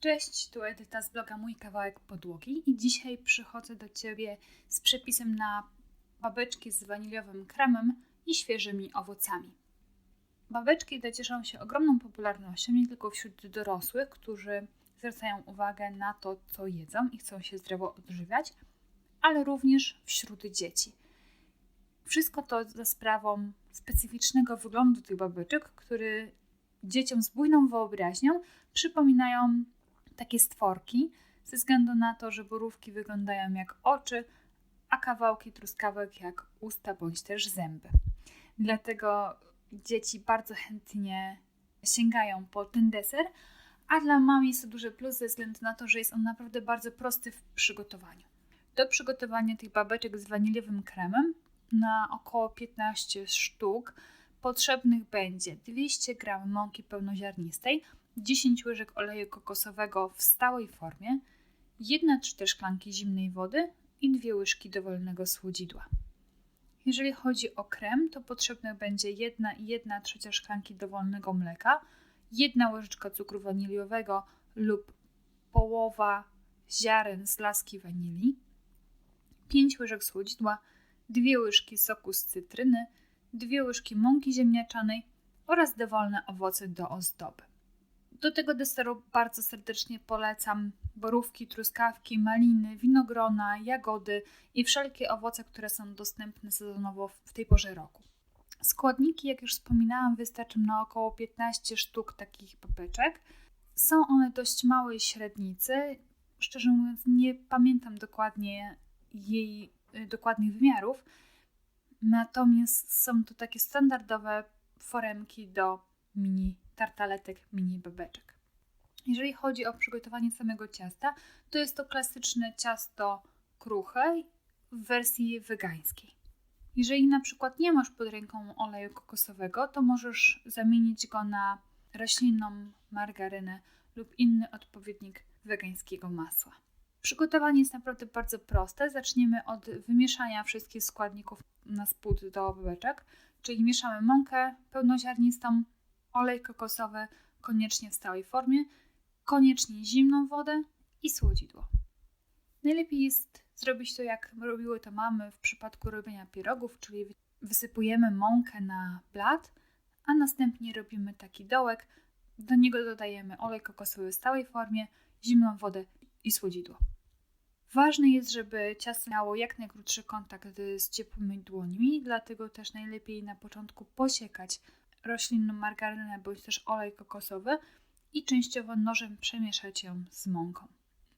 Cześć, tu Edyta z bloga Mój Kawałek Podłogi i dzisiaj przychodzę do Ciebie z przepisem na babeczki z waniliowym kremem i świeżymi owocami. Babeczki te cieszą się ogromną popularnością nie tylko wśród dorosłych, którzy zwracają uwagę na to, co jedzą i chcą się zdrowo odżywiać, ale również wśród dzieci. Wszystko to za sprawą specyficznego wyglądu tych babeczek, który dzieciom z bujną wyobraźnią przypominają takie stworki, ze względu na to, że borówki wyglądają jak oczy, a kawałki truskawek jak usta bądź też zęby. Dlatego dzieci bardzo chętnie sięgają po ten deser, a dla mamy jest to duży plus ze względu na to, że jest on naprawdę bardzo prosty w przygotowaniu. Do przygotowania tych babeczek z waniliowym kremem na około 15 sztuk potrzebnych będzie 200 g mąki pełnoziarnistej, 10 łyżek oleju kokosowego w stałej formie, 1-4 szklanki zimnej wody i 2 łyżki dowolnego słodzidła. Jeżeli chodzi o krem, to potrzebne będzie 1 i 1 trzecia szklanki dowolnego mleka, 1 łyżeczka cukru waniliowego lub połowa ziaren z laski wanilii, 5 łyżek słodzidła, 2 łyżki soku z cytryny, 2 łyżki mąki ziemniaczanej oraz dowolne owoce do ozdoby. Do tego deseru bardzo serdecznie polecam borówki, truskawki, maliny, winogrona, jagody i wszelkie owoce, które są dostępne sezonowo w tej porze roku. Składniki, jak już wspominałam, wystarczą na około 15 sztuk takich papeczek. Są one dość małej średnicy. Szczerze mówiąc, nie pamiętam dokładnie jej dokładnych wymiarów. Natomiast są to takie standardowe foremki do mini tartaletek, mini babeczek. Jeżeli chodzi o przygotowanie samego ciasta, to jest to klasyczne ciasto kruche w wersji wegańskiej. Jeżeli na przykład nie masz pod ręką oleju kokosowego, to możesz zamienić go na roślinną margarynę lub inny odpowiednik wegańskiego masła. Przygotowanie jest naprawdę bardzo proste. Zaczniemy od wymieszania wszystkich składników na spód do babeczek, czyli mieszamy mąkę pełnoziarnistą, olej kokosowy, koniecznie w stałej formie, koniecznie zimną wodę i słodzidło. Najlepiej jest zrobić to, jak robiły to mamy w przypadku robienia pierogów, czyli wysypujemy mąkę na blat, a następnie robimy taki dołek. Do niego dodajemy olej kokosowy w stałej formie, zimną wodę i słodzidło. Ważne jest, żeby ciasto miało jak najkrótszy kontakt z ciepłymi dłońmi, dlatego też najlepiej na początku posiekać roślinną margarynę bądź też olej kokosowy i częściowo nożem przemieszać ją z mąką.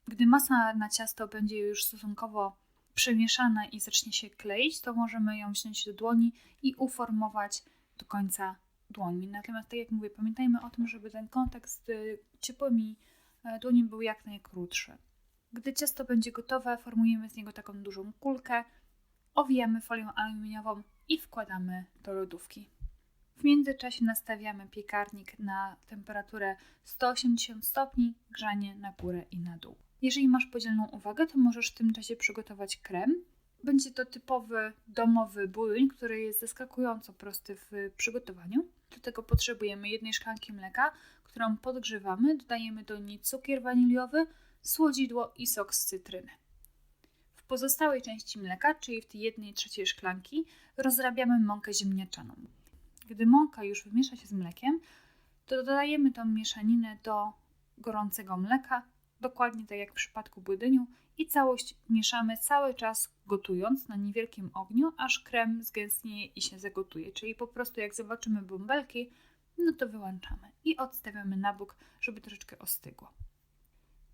Gdy masa na ciasto będzie już stosunkowo przemieszana i zacznie się kleić, to możemy ją wziąć do dłoni i uformować do końca dłoni. Natomiast, tak jak mówię, pamiętajmy o tym, żeby ten kontakt z ciepłymi e, dłoni był jak najkrótszy. Gdy ciasto będzie gotowe, formujemy z niego taką dużą kulkę, owijamy folią aluminiową i wkładamy do lodówki. W międzyczasie nastawiamy piekarnik na temperaturę 180 stopni, grzanie na górę i na dół. Jeżeli masz podzielną uwagę, to możesz w tym czasie przygotować krem. Będzie to typowy domowy budyń, który jest zaskakująco prosty w przygotowaniu. Do tego potrzebujemy jednej szklanki mleka, którą podgrzewamy, dodajemy do niej cukier waniliowy, słodzidło i sok z cytryny. W pozostałej części mleka, czyli w tej jednej trzeciej szklanki, rozrabiamy mąkę ziemniaczaną. Gdy mąka już wymiesza się z mlekiem, to dodajemy tą mieszaninę do gorącego mleka, dokładnie tak jak w przypadku budyniu, i całość mieszamy cały czas gotując na niewielkim ogniu, aż krem zgęstnieje i się zagotuje. Czyli po prostu jak zobaczymy bąbelki, no to wyłączamy i odstawiamy na bok, żeby troszeczkę ostygło.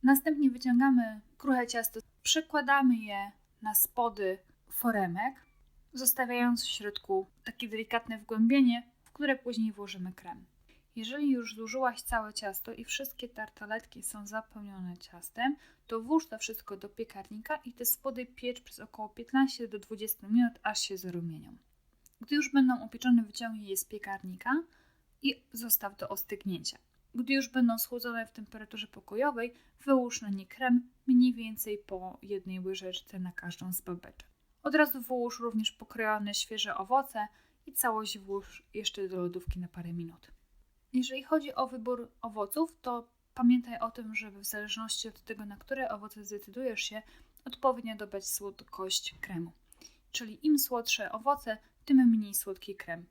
Następnie wyciągamy kruche ciasto, przekładamy je na spody foremek, zostawiając w środku takie delikatne wgłębienie, w które później włożymy krem. Jeżeli już złożyłaś całe ciasto i wszystkie tartaletki są zapełnione ciastem, to włóż to wszystko do piekarnika i te spody piecz przez około 15 do 20 minut, aż się zarumienią. Gdy już będą upieczone, wyciągnij je z piekarnika i zostaw do ostygnięcia. Gdy już będą schłodzone w temperaturze pokojowej, wyłóż na nie krem mniej więcej po jednej łyżeczce na każdą z babeczek. Od razu włóż również pokrojone świeże owoce i całość włóż jeszcze do lodówki na parę minut. Jeżeli chodzi o wybór owoców, to Pamiętaj o tym, żeby w zależności od tego, na które owoce zdecydujesz się, odpowiednio dobrać słodkość kremu. Czyli im słodsze owoce, tym mniej słodki krem.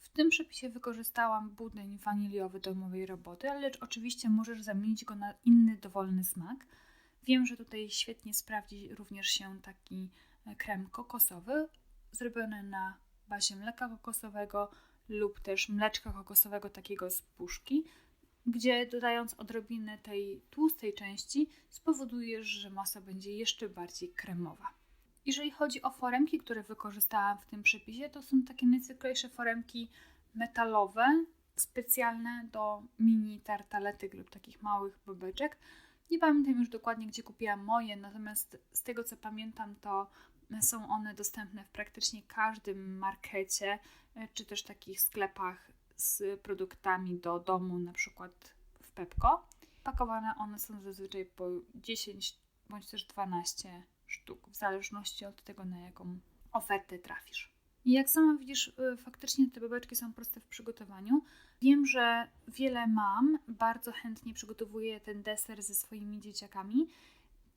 W tym przepisie wykorzystałam budyń waniliowy domowej roboty, lecz oczywiście możesz zamienić go na inny dowolny smak. Wiem, że tutaj świetnie sprawdzi również się taki e, krem kokosowy, zrobiony na bazie mleka kokosowego lub też mleczka kokosowego takiego z puszki, gdzie dodając odrobinę tej tłustej części spowodujesz, że masa będzie jeszcze bardziej kremowa. Jeżeli chodzi o foremki, które wykorzystałam w tym przepisie, to są takie najzwyklejsze foremki metalowe, specjalne do mini tartaletek lub takich małych babeczek. Nie pamiętam już dokładnie, gdzie kupiłam moje, natomiast z tego co pamiętam, to są one dostępne w praktycznie każdym markecie, e, czy też takich sklepach z produktami do domu, na przykład w Pepko. Pakowane one są zazwyczaj po 10 bądź też 12 sztuk, w zależności od tego, na jaką ofertę trafisz. I jak sama widzisz, y, faktycznie te babeczki są proste w przygotowaniu. Wiem, że wiele mam bardzo chętnie przygotowuje ten deser ze swoimi dzieciakami,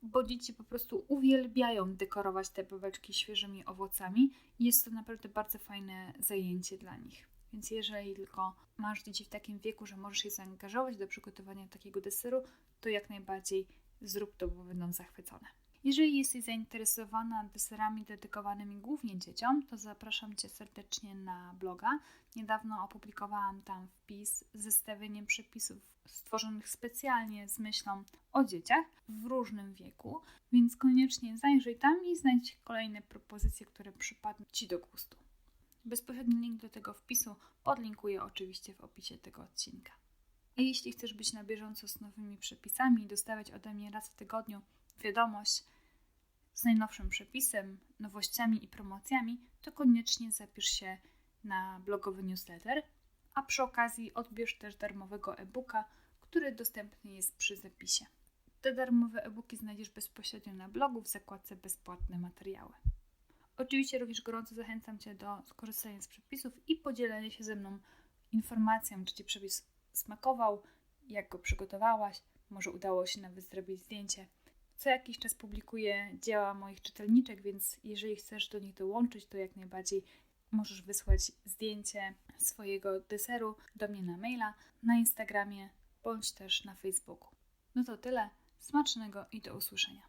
bo dzieci po prostu uwielbiają dekorować te babeczki świeżymi owocami i jest to naprawdę bardzo fajne zajęcie dla nich. Więc jeżeli tylko masz dzieci w takim wieku, że możesz je zaangażować do przygotowania takiego deseru, to jak najbardziej zrób to, bo będą zachwycone. Jeżeli jesteś zainteresowana deserami dedykowanymi głównie dzieciom, to zapraszam Cię serdecznie na bloga. Niedawno opublikowałam tam wpis z zestawieniem przepisów stworzonych specjalnie z myślą o dzieciach w różnym wieku, więc koniecznie zajrzyj tam i znajdź kolejne propozycje, które przypadną Ci do gustu. Bezpośredni link do tego wpisu podlinkuję oczywiście w opisie tego odcinka. A jeśli chcesz być na bieżąco z nowymi przepisami i dostawać ode mnie raz w tygodniu wiadomość z najnowszym przepisem, nowościami i promocjami, to koniecznie zapisz się na blogowy newsletter, a przy okazji odbierz też darmowego e-booka, który dostępny jest przy zapisie. Te darmowe e-booki znajdziesz bezpośrednio na blogu w zakładce Bezpłatne materiały. Oczywiście również gorąco zachęcam Cię do skorzystania z przepisów i podzielenia się ze mną informacją, czy Ci przepis smakował, jak go przygotowałaś, może udało się nawet zrobić zdjęcie. Co jakiś czas publikuję dzieła moich czytelniczek, więc jeżeli chcesz do nich dołączyć, to jak najbardziej możesz wysłać zdjęcie swojego deseru do mnie na maila, na Instagramie bądź też na Facebooku. No to tyle. Smacznego i do usłyszenia.